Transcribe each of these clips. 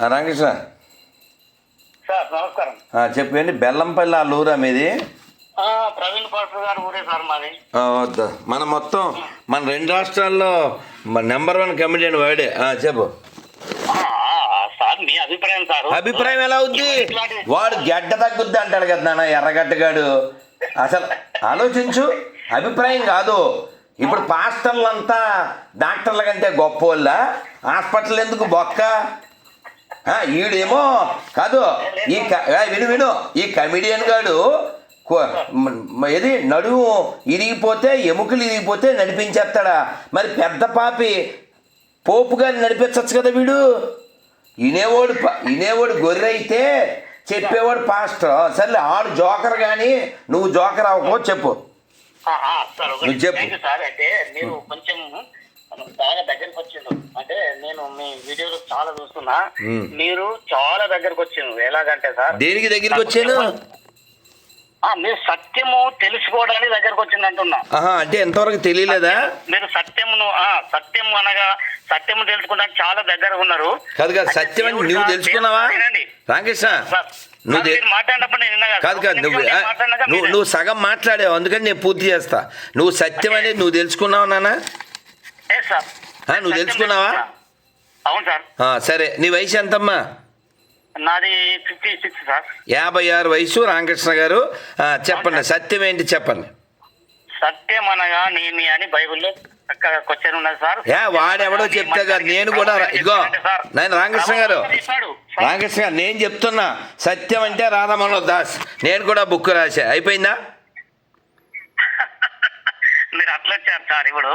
Ramakrishna. Sir నమస్కారం. చెప్పండి బెల్లంపల్లి ఆ ఊరా మీది? ప్రవీణ్ పాటర్ గారు ఊరే సార్ మాది. వద్దు. మన మొత్తం మన రెండు రాష్ట్రాల్లో నెంబర్ వన్ కమిడియన్ వాడే. చెప్పు. సార్ మీ అభిప్రాయం సార్. అభిప్రాయం ఎలా అవుద్ది వాడు గడ్డ తగ్గుద్ది అంటాడు కదా నాన్న ఎర్రగడ్డగాడు. అసలు ఆలోచించు. అభిప్రాయం కాదు. ఇప్పుడు పాస్టర్లంతా డాక్టర్ల కంటే గొప్ప వాళ్ళ హాస్పిటల్ ఎందుకు బొక్క? ఈడేమో కాదు ఈ విను విను. ఈ కమిడియన్ గాడు ఏది? నడుము ఇరిగిపోతే ఎముకలు ఇరిగిపోతే నడిపించేస్తాడా? మరి పెద్ద పాపి పోపు గారిని నడిపించచ్చు కదా వీడు? ఇనేవాడు ఇనేవాడు గొర్రె అయితే చెప్పేవాడు పాస్టర్. సర్లే ఆడు జోకర్ కానీ నువ్వు జోకర్ అవ్వకో చెప్పు. నువ్వు చెప్పు. సార్. మీరు కొంచెం బాగా దగ్గరికి వచ్చిండు. అంటే నేను మీ వీడియోలు చాలా చూస్తున్నా. మీరు చాలా దగ్గరకు వచ్చిండు. ఎలాగంటే సార్ దేనికి దగ్గరికి వచ్చాను? ఆ, మీరు సత్యము తెలుసుకోవడానికి దగ్గరకు వచ్చింది అంటున్నా. అంటే ఎంతవరకు తెలియలేదా? మీరు సత్యమును ఆ సత్యం అనగా సత్యము తెలుసుకోవడానికి చాలా దగ్గర ఉన్నారు. కాదు కాదు సత్యం అని నువ్వు తెలుసుకున్నావా? సార్, నువ్వు నేను కాదు. కాదు నువ్వు నువ్వు. నువ్వు సగం మాట్లాడావు అందుకని నేను పూర్తి చేస్తా. నువ్వు సత్యం అనేది నువ్వు తెలుసుకున్నావు నాన్న? ఏ సార్. నువ్వు తెలుసుకున్నావా? అవును సార్. సరే నీ వయసు ఎంతమ్మా? నాది ఫిఫ్టీ సిక్స్ సార్. యాభై ఆరు వయసు రామకృష్ణ గారు. చెప్పండి సత్యం ఏంటి చెప్పండి. సత్యం అనగా నేమి అని బైబిల్లో చక్కగా క్వశ్చన్ ఉన్నది సార్. ఏ వాడెవడో చెప్తే కాదు నేను కూడా ఇగో నేను రామకృష్ణ గారు. రామకృష్ణ గారు నేను చెప్తున్నా. సత్యం అంటే రాధమనో దాస్. నేను కూడా బుక్ రాసా అయిపోయిందా మీరు అట్లా వచ్చారు సార్ ఇప్పుడు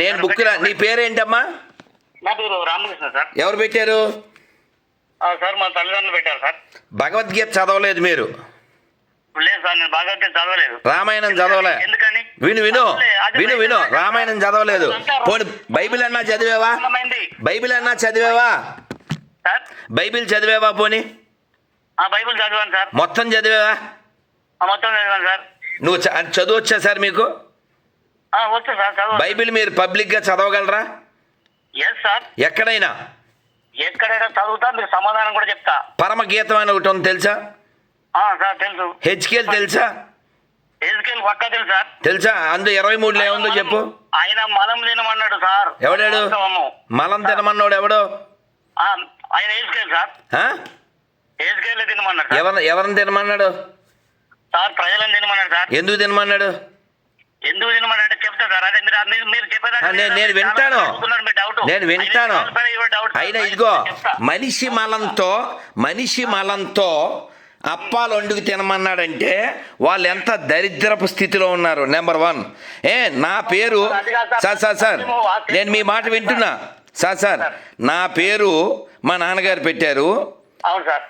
నేను బుక్ నీ పేరేంటమ్మా? నా పేరు రామకృష్ణ సార్. ఎవరు పెట్టారు? సార్ మా తల్లిదండ్రులు పెట్టారు సార్. భగవద్గీత చదవలేదు మీరు. లేదు సార్ నేను బాగా చదవలేదు. రామాయణం చదవలే. ఎందుకని? విను విను. విను విను. రామాయణం చదవలేదు. పోనీ బైబిల్ అన్నా చదివావా. బైబిల్ అన్నా చదివావా? సార్? బైబిల్ చదివావా పోనీ? బైబిల్ చదివాను సార్. మొత్తం చదివావా? మొత్తం చదివాను సార్. నువ్వు చదువు వచ్చా సార్ మీకు? సార్ బైబిల్ మీరు పబ్లిక్గా చదవగలరా? ఎస్ సార్ ఎక్కడైనా? ఎక్కడైనా చదువుతా మీరు సమాధానం కూడా చెప్తా. పరమగీతం అని ఒకటి ఉంది తెలుసా? సార్ తెలుసు. హెచ్కేల్ తెలుసా? పక్కా తెలుసు తెలుసా? అందు ఇరవై మూడులో ఏముందో చెప్పు. ఆయన మలం తినమన్నాడు సార్. ఎవడాడు. మలం తినమన్నోడు. ఎవడో? ఆయన ఏజ్కేల్ సార్. తినమన్నాడు సార్. ఎవరిని ఎవరిని తినమన్నాడు? సార్ ప్రజలను తినమన్నాడు సార్. ఎందుకు తినమన్నాడు? ఎందుకు అంటే మీరు మీరు నేను- వింటాను. నేను వింటాను. అయినా ఇదిగో. మనిషి మలంతో మనిషి మలంతో అప్పాలు వండుకు తినమన్నాడంటే వాళ్ళు ఎంత దరిద్రపు స్థితిలో ఉన్నారు నెంబర్ వన్ ఏ నా పేరు సార్ సార్. సార్ నేను మీ మాట వింటున్నా. Sir sir. నా పేరు మా నాన్నగారు పెట్టారు.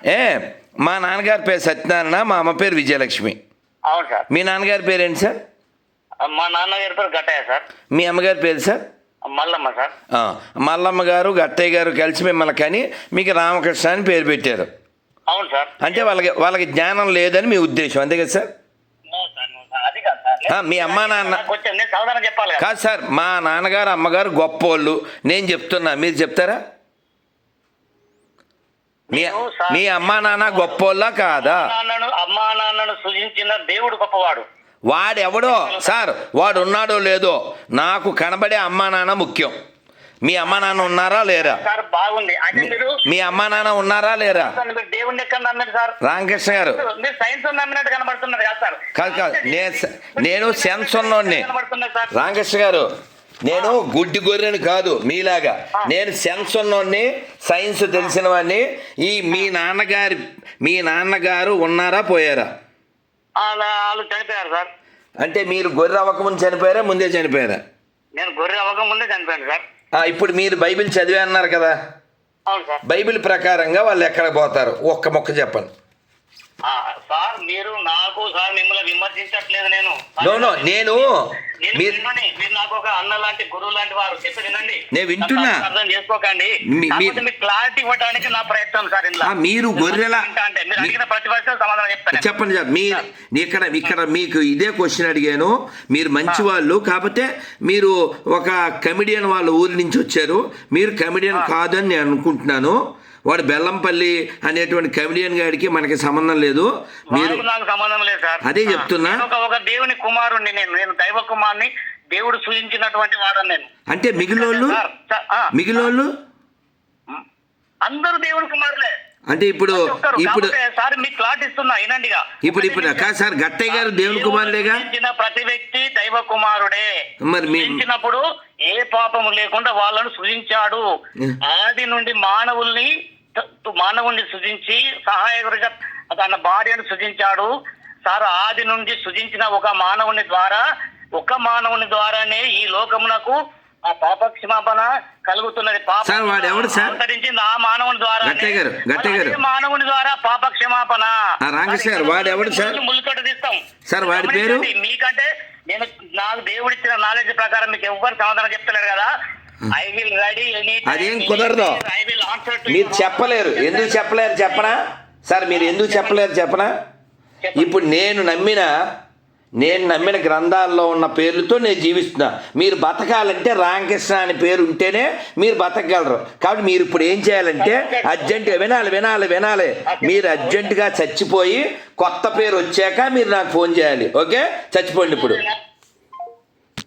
ఏ మా నాన్నగారి పేరు సత్యనారాయణ మా అమ్మ పేరు విజయలక్ష్మి. మీ నాన్నగారి పేరు ఏంటి సార్? మా నాన్నగారి పేరు గట్టయ్య సార్. మీ అమ్మగారి పేరు సార్? మల్లమ్మ సార్. మల్లమ్మ గారు గట్టయ్య గారు కలిసి మిమ్మల్ని కానీ మీకు రామకృష్ణ అని పేరు పెట్టారు. అవును సార్. అంటే వాళ్ళకి వాళ్ళకి జ్ఞానం లేదని మీ ఉద్దేశం అంతే కదా సార్? మీ అమ్మా నాన్న కదా. సార్ మా నాన్నగారు అమ్మగారు గొప్పోళ్ళు. నేను చెప్తున్నా మీరు చెప్తారా? మీ మీ అమ్మా నాన్న గొప్పోళ్ళా కాదా? అమ్మా నాన్నను సృజించిన దేవుడు గొప్పవాడు. వాడెవడో? సార్ వాడు ఉన్నాడో లేదో? నాకు కనబడే అమ్మా నాన్న ముఖ్యం. మీ అమ్మా నాన్న ఉన్నారా లేరా? బాగుంది. మీ అమ్మా నాన్న ఉన్నారా లేరా? రామకృష్ణ గారు. సైన్స్ కదా కాదు నేను సెన్స్ ఉన్నోడిని. రామకృష్ణ గారు నేను గుడ్డి గొర్రెని కాదు మీలాగా. నేను సెన్స్ ఉన్నోడిని సైన్స్ తెలిసిన వాడిని. ఈ మీ నాన్నగారి మీ నాన్నగారు ఉన్నారా పోయారా? వాళ్ళు చనిపోయారు సార్. అంటే మీరు గొర్రె అవ్వకముందు చనిపోయారా ముందే చనిపోయారా? నేను గొర్రె అవ్వక ముందే చనిపోయాను సార్. ఇప్పుడు మీరు బైబిల్ చదివే అన్నారు కదా. అవును సార్. బైబిల్ ప్రకారంగా వాళ్ళు ఎక్కడ పోతారు? ఒక్క మొక్క చెప్పండి. సార్ మీరు నాకు సార్ మిమ్మల్ని విమర్శించట్లేదు నేను. నో నో నేను మీరు. మీరు నాకు ఒక అన్న లాంటి గురువు లాంటి వారు. చెప్పి వినండి. నేను వింటున్నా. అర్థం చేసుకోకండి. మీ- మీ- కాకపోతే మీకు క్లారిటీ ఇవ్వడానికి నా ప్రయత్నం సార్ ఇందులో. ఆ, మీరు గొర్రెల- అంటే మీరు అడిగిన ప్రతి సమాధానం చెప్తాను. చెప్పండి సార్. మీ ఇక్కడ ఇక్కడ మీకు ఇదే క్వశ్చన్ అడిగాను. మీరు మంచి వాళ్ళు కాకపోతే మీరు ఒక కమెడియన్ వాళ్ళ ఊరి నుంచి వచ్చారు. మీరు కమెడియన్ కాదని నేను అనుకుంటున్నాను. వాడు బెల్లంపల్లి అనేటువంటి కమిడియన్ గాడికి మనకి సంబంధం లేదు. మీరు నాకు సంబంధం లేదు సార్. అదే చెప్తున్నా. నేను ఒక ఒక దేవుని కుమారుణ్ణి నేను. నేను దైవ కుమారుని దేవుడు సూచించినటువంటి వాడని నేను. అంటే మిగిలినోళ్ళు? సార్, సార్, ఆ, మిగిలినోళ్ళు? అందరూ దేవుని కుమారులే. అంటే ఇప్పుడు ఒక్కరు. ఇప్పుడు కాకపోతే సార్ మీకు క్లాట్ ఇస్తున్నా వినండిగా ఇప్పుడు ఇప్పుడు కాదు సార్ గట్టయ్య గారు దేవుని కుమారుడేగా? ప్రతి వ్యక్తి దైవ కుమారుడే. మరి మీ సృజించినప్పుడు ఏ పాపము లేకుండా వాళ్ళను సృజించాడు. ఆది నుండి మానవుల్ని మానవుల్ని సృజించి సహాయకుడిగా తన భార్యను సృజించాడు సార్ ఆది నుండి సృజించిన ఒక మానవుని ద్వారా ఒక మానవుని ద్వారానే ఈ లోకమునకు ఆ పాప క్షమాపణ కలుగుతున్నది పాప? అంతరించింది ఆ మానవుని ద్వారా. మానవుని ద్వారా పాప క్షమాపణ? ముళ్ళుతోట తీస్తాం సార్, వాడి పేరు? గమనించండి, మీకంటే నేను నాకు దేవుడిచ్చిన నాలెడ్జ్ ప్రకారం మీకు ఎవ్వరు సమాధానం చెప్తలేరు కదా అదేం కుదరదు. మీరు చెప్పలేరు. ఎందుకు చెప్పలేరు చెప్పనా? సార్ మీరు ఎందుకు చెప్పలేరు చెప్పనా? ఇప్పుడు నేను నమ్మిన నేను నమ్మిన గ్రంథాల్లో ఉన్న పేర్లతో నేను జీవిస్తున్నా. మీరు బతకాలంటే రామకృష్ణ అనే పేరు ఉంటేనే మీరు బతకగలరు. కాబట్టి మీరు ఇప్పుడు ఏం చేయాలంటే అర్జెంటుగా వినాలి వినాలి వినాలి. మీరు అర్జెంటుగా చచ్చిపోయి కొత్త పేరు వచ్చాక మీరు నాకు ఫోన్ చేయాలి. ఓకే? చచ్చిపోండి ఇప్పుడు.